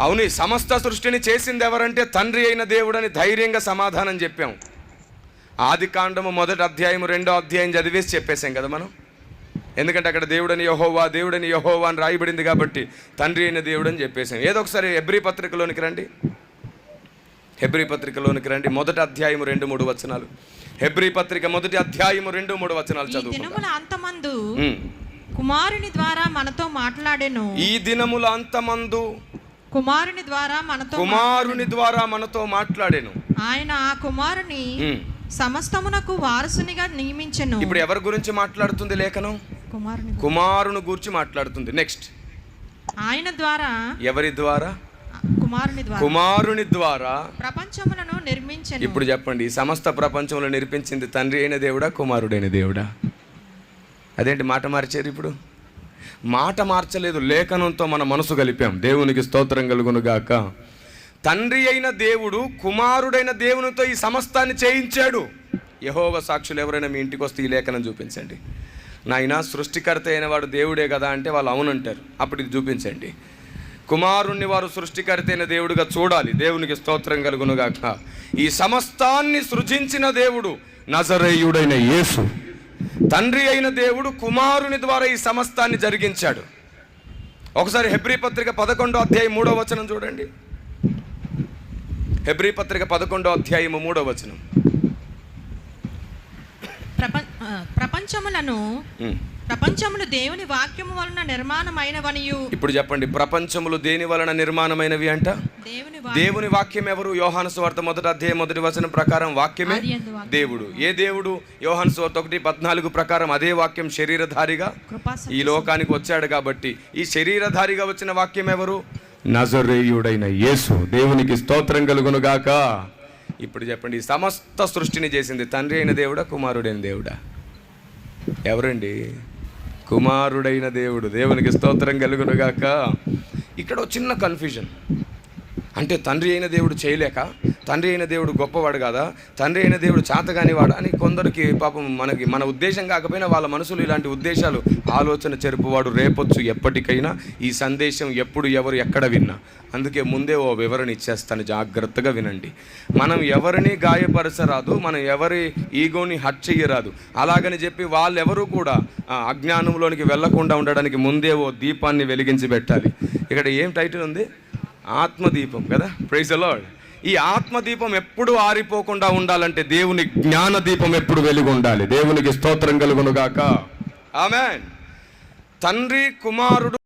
అవును ఈ సమస్త సృష్టిని చేసింది ఎవరంటే తండ్రి అయిన దేవుడని ధైర్యంగా సమాధానం చెప్పాం. ఆది కాండము మొదటి అధ్యాయం రెండో అధ్యాయం చదివేసి చెప్పేశాం కదా మనం? ఎందుకంటే అక్కడ దేవుడని యహోవా దేవుడని యహోవా అని రాయబడింది కాబట్టి తండ్రి అయిన దేవుడు అని చెప్పేశాం. ఏదో ఒకసారి ఎబ్రి పత్రికలోనికి రండి. హెబ్రి పత్రికలోనికి రండి. మొదటి అధ్యాయము రెండు మూడు వచనాలు. హెబ్రి పత్రిక మొదటి అధ్యాయము రెండు మూడు వచనాలు దినముల అంతమందు. కుమారుని ద్వారా మనతో మాట్లాడెను. ఈ దినముల అంతమందు కుమారుని ద్వారా మనతో కుమారుని ద్వారా మనతో మాట్లాడాను. ఆయన ఆ కుమారుని. సమస్తమునకు వారసునిగా నియమించెను. ఇప్పుడు ఎవరి గురించి మాట్లాడుతుంది లేఖనం? కుమారుని కుమారుని గురించి మాట్లాడుతుంది. నెక్స్ట్ ఆయన ద్వారా. ఎవరి ద్వారా? కుమారుని ద్వారా. కుమారుని ద్వారా. ప్రపంచములను నిర్మించెను. ఇప్పుడు చెప్పండి. ఈ సమస్త ప్రపంచంలో నిర్మించింది తండ్రి అయిన దేవుడా కుమారుడైన దేవుడా? అదేంటి మాట మార్చారు ఇప్పుడు? మాట మార్చలేదు లేఖనంతో మన మనసు కలిపాం. దేవునికి స్తోత్రం కలుగునుగాక. తండ్రి అయిన దేవుడు కుమారుడైన దేవునితో ఈ సమస్తాన్ని చేయించాడు. యహోవ సాక్షులు ఎవరైనా మీ ఇంటికి వస్తే ఈ లేఖనం చూపించండి. నాయన సృష్టికర్త అయిన వాడు దేవుడే కదా అంటే వాళ్ళు అవునంటారు. అప్పుడు ఇది చూపించండి. కుమారుణ్ణి వారు సృష్టికర్త అయిన దేవుడిగా చూడాలి. దేవునికి స్తోత్రం కలుగునుగాక. ఈ సమస్తాన్ని సృజించిన దేవుడు నజరేయుడైన యేసు. తండ్రి అయిన దేవుడు కుమారుని ద్వారా ఈ సమస్తాన్ని జరిగించాడు. ఒకసారి హెబ్రీ పత్రిక పదకొండో అధ్యాయం మూడో వచనం చూడండి. హెబ్రీ పత్రిక పదకొండో అధ్యాయము మూడో వచనం. ప్రపంచములను. ప్రపంచములు దేవుని వాక్యము వలన నిర్మాణమైనవనియు. ఇప్పుడు చెప్పండి ప్రపంచములు దేని వలన నిర్మాణమైనవి అంట? దేవుని దేవుని వాక్యం ఎవరు? యోహాను సువార్త మొదటి అధ్యాయం మొదటి వచనం ప్రకారం వాక్యమే. దేవుడు. ఏ దేవుడు? యోహాను సువార్త ఒకటి పద్నాలుగు ప్రకారం అదే వాక్యం శరీరధారిగా ఈ లోకానికి వచ్చాడు కాబట్టి ఈ శరీరధారిగా వచ్చిన వాక్యం ఎవరు? నజరేయుడైన యేసు. దేవునికి స్తోత్రం కలుగునుగాక ఇప్పుడు చెప్పండి ఈ సమస్త సృష్టిని చేసింది తండ్రి అయిన దేవుడా కుమారుడైన దేవుడా? ఎవరండి? కుమారుడైన దేవుడు. దేవునికి స్తోత్రం కలుగునుగాక. ఇక్కడ ఒక చిన్న కన్ఫ్యూజన్ అంటే తండ్రి అయిన దేవుడు చేయలేక తండ్రి అయిన దేవుడు గొప్పవాడు కాదా? తండ్రి అయిన దేవుడు చాతగానివాడు? అని కొందరికి పాపం మనకి మన ఉద్దేశం కాకపోయినా వాళ్ళ మనసులు ఇలాంటి ఉద్దేశాలు ఆలోచన చెరుపువాడు రేపొచ్చు ఎప్పటికైనా ఈ సందేశం ఎప్పుడు ఎవరు ఎక్కడ విన్నా. అందుకే ముందే ఓ వివరణ ఇచ్చేస్తాను జాగ్రత్తగా వినండి. మనం ఎవరిని గాయపరచరాదు మనం ఎవరి ఈగోని హట్ చెయ్యరాదు. అలాగని చెప్పి వాళ్ళెవరూ కూడా అజ్ఞానంలోనికి వెళ్ళకుండా ఉండడానికి ముందే ఓ దీపాన్ని వెలిగించి పెట్టాలి. ఇక్కడ ఏం టైటిల్ ఉంది? ఆత్మదీపం కదా? ప్రైజ్ లార్డ్ ఈ ఆత్మదీపం ఎప్పుడు ఆరిపోకుండా ఉండాలంటే దేవుని జ్ఞాన దీపం ఎప్పుడు వెలుగు ఉండాలి. దేవునికి స్తోత్రం కలుగునుగాక. ఆమె తండ్రి కుమారుడు